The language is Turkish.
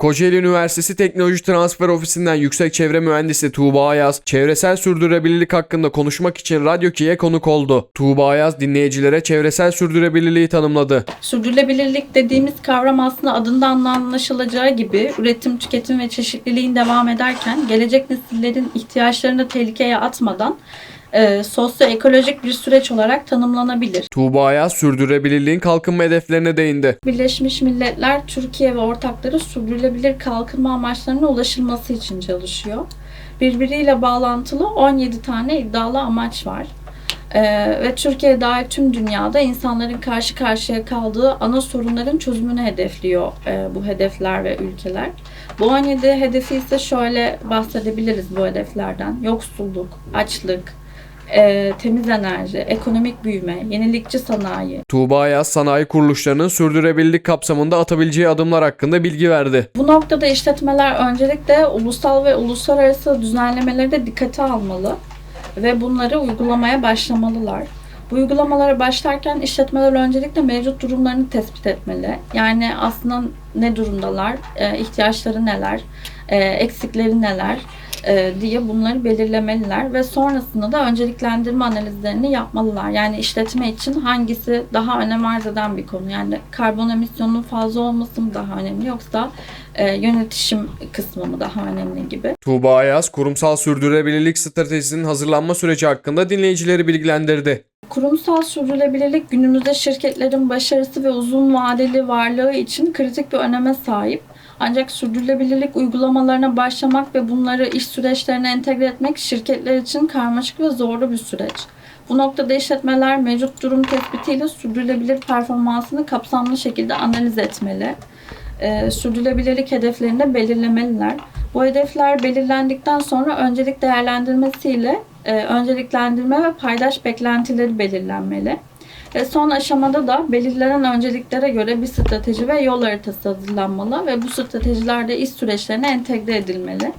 Kocaeli Üniversitesi Teknoloji Transfer Ofisi'nden Yüksek Çevre Mühendisi Tuğba Ayaz, çevresel sürdürülebilirlik hakkında konuşmak için Radyo Ki'ye konuk oldu. Tuğba Ayaz dinleyicilere çevresel sürdürülebilirliği tanımladı. Sürdürülebilirlik dediğimiz kavram aslında adından da anlaşılacağı gibi üretim, tüketim ve çeşitliliğin devam ederken gelecek nesillerin ihtiyaçlarını tehlikeye atmadan e, sosyoekolojik bir süreç olarak tanımlanabilir. Tuğba Ayaz sürdürülebilirliğin kalkınma hedeflerine değindi. Birleşmiş Milletler Türkiye ve ortakları sürdürülebilir kalkınma amaçlarına ulaşılması için çalışıyor. Birbiriyle bağlantılı 17 tane iddialı amaç var. Ee, ve Türkiye dahil tüm dünyada insanların karşı karşıya kaldığı ana sorunların çözümünü hedefliyor e, bu hedefler ve ülkeler. Bu 17 hedefi ise şöyle bahsedebiliriz bu hedeflerden. Yoksulluk, açlık, e, temiz enerji, ekonomik büyüme, yenilikçi sanayi, Tuğba Ayaz sanayi kuruluşlarının sürdürülebilirlik kapsamında atabileceği adımlar hakkında bilgi verdi. Bu noktada işletmeler öncelikle ulusal ve uluslararası düzenlemeleri de dikkate almalı ve bunları uygulamaya başlamalılar. Bu uygulamalara başlarken işletmeler öncelikle mevcut durumlarını tespit etmeli. Yani aslında ne durumdalar, e, ihtiyaçları neler, e, eksikleri neler e, diye bunları belirlemeliler ve sonrasında da önceliklendirme analizlerini yapmalılar. Yani işletme için hangisi daha önem arz eden bir konu. Yani karbon emisyonunun fazla olması mı daha önemli yoksa e, yönetişim kısmı mı daha önemli gibi. Tuğba Ayaz, kurumsal sürdürülebilirlik stratejisinin hazırlanma süreci hakkında dinleyicileri bilgilendirdi. Kurumsal sürdürülebilirlik günümüzde şirketlerin başarısı ve uzun vadeli varlığı için kritik bir öneme sahip. Ancak sürdürülebilirlik uygulamalarına başlamak ve bunları iş süreçlerine entegre etmek şirketler için karmaşık ve zorlu bir süreç. Bu noktada işletmeler mevcut durum tespitiyle sürdürülebilir performansını kapsamlı şekilde analiz etmeli. Ee, sürdürülebilirlik hedeflerini de belirlemeliler. Bu hedefler belirlendikten sonra öncelik değerlendirmesiyle e, önceliklendirme ve paydaş beklentileri belirlenmeli. Ve son aşamada da belirlenen önceliklere göre bir strateji ve yol haritası hazırlanmalı ve bu stratejiler de iş süreçlerine entegre edilmeli.